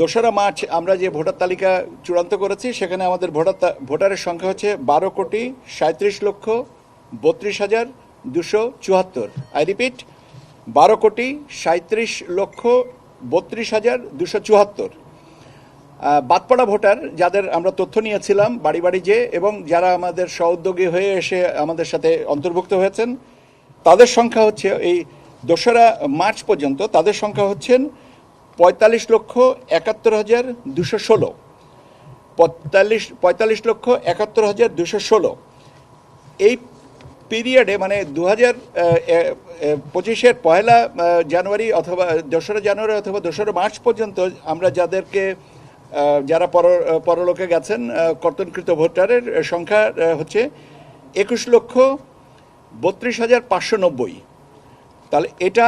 দোসরা মার্চ আমরা যে ভোটার তালিকা চূড়ান্ত করেছি, সেখানে আমাদের ভোটার ভোটারের সংখ্যা হচ্ছে বারো কোটি সাঁত্রিশ লক্ষ বত্রিশ হাজার দুশো চুয়াত্তর। আই রিপিট বারো কোটি সাঁত্রিশ লক্ষ বত্রিশ হাজার দুশো চুয়াত্তর। বাদপড়া ভোটার যাদের আমরা তথ্য নিয়েছিলাম বাড়ি বাড়ি যে এবং যারা আমাদের সহোদ্যোগী হয়ে এসে আমাদের সাথে অন্তর্ভুক্ত হয়েছেন, তাদের সংখ্যা হচ্ছে এই দোসরা মার্চ পর্যন্ত তাদের সংখ্যা হচ্ছেন পঁয়তাল্লিশ লক্ষ একাত্তর হাজার দুশো ষোলো। পঁয়তাল্লিশ পঁয়তাল্লিশ লক্ষ একাত্তর হাজার দুশো ষোলো। এই পিরিয়ডে মানে দু হাজার পঁচিশের পয়লা জানুয়ারি অথবা দোসরা জানুয়ারি অথবা দোসরা মার্চ পর্যন্ত আমরা যাদেরকে যারা পর, পরলোকে গেছেন কর্তনকৃত ভোটারের সংখ্যা হচ্ছে একুশ লক্ষ বত্রিশ হাজার পাঁচশো নব্বই। তাহলে এটা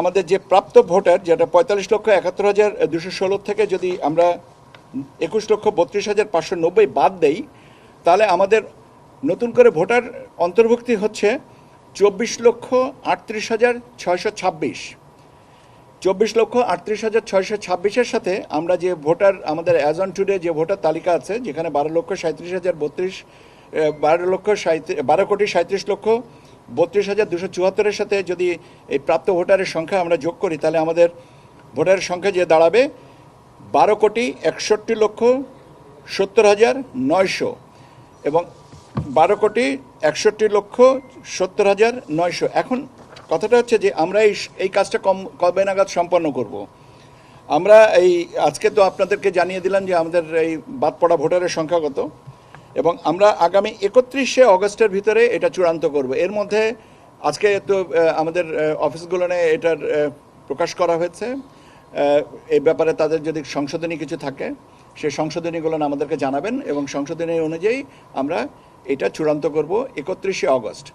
আমাদের যে প্রাপ্ত ভোটার, যেটা পঁয়তাল্লিশ লক্ষ একাত্তর হাজার দুশো ষোলো থেকে যদি আমরা একুশ লক্ষ বত্রিশ হাজার পাঁচশো নব্বই বাদ দেই, তাহলে আমাদের নতুন করে ভোটার অন্তর্ভুক্তি হচ্ছে চব্বিশ লক্ষ আটত্রিশ হাজার ছয়শো ছাব্বিশ। চব্বিশ লক্ষ আটত্রিশ হাজার ছয়শো ছাব্বিশের সাথে আমরা যে ভোটার, আমাদের অ্যাজ অন টুডে যে ভোটার তালিকা আছে, যেখানে বারো লক্ষ সাঁত্রিশ হাজার বত্রিশ বারো লক্ষ সাঁত্রিশ, বারো কোটি সাঁত্রিশ লক্ষ বত্রিশ হাজার দুশো চুয়াত্তরের সাথে যদি এই প্রাপ্ত ভোটারের সংখ্যা আমরা যোগ করি, তাহলে আমাদের ভোটারের সংখ্যা যে দাঁড়াবে, বারো কোটি একষট্টি লক্ষ সত্তর হাজার নয়শো এবং বারো কোটি একষট্টি লক্ষ সত্তর হাজার নয়শো এখন কথাটা হচ্ছে যে আমরা এই এই কাজটা কম, কবে নাগাদ সম্পন্ন করব। আমরা এই, আজকে তো আপনাদেরকে জানিয়ে দিলাম যে আমাদের এই বাদ পড়া ভোটারের সংখ্যা কত এবং আমরা আগামী একত্রিশে অগস্টের ভিতরে এটা চূড়ান্ত করব। এর মধ্যে আজকে তো আমাদের অফিসগুলো নিয়ে এটার প্রকাশ করা হয়েছে। এই ব্যাপারে তাদের যদি সংশোধনী কিছু থাকে সেই সংশোধনীগুলো আমাদেরকে জানাবেন এবং সংশোধনী অনুযায়ী আমরা এটা চূড়ান্ত করব একত্রিশে অগস্ট।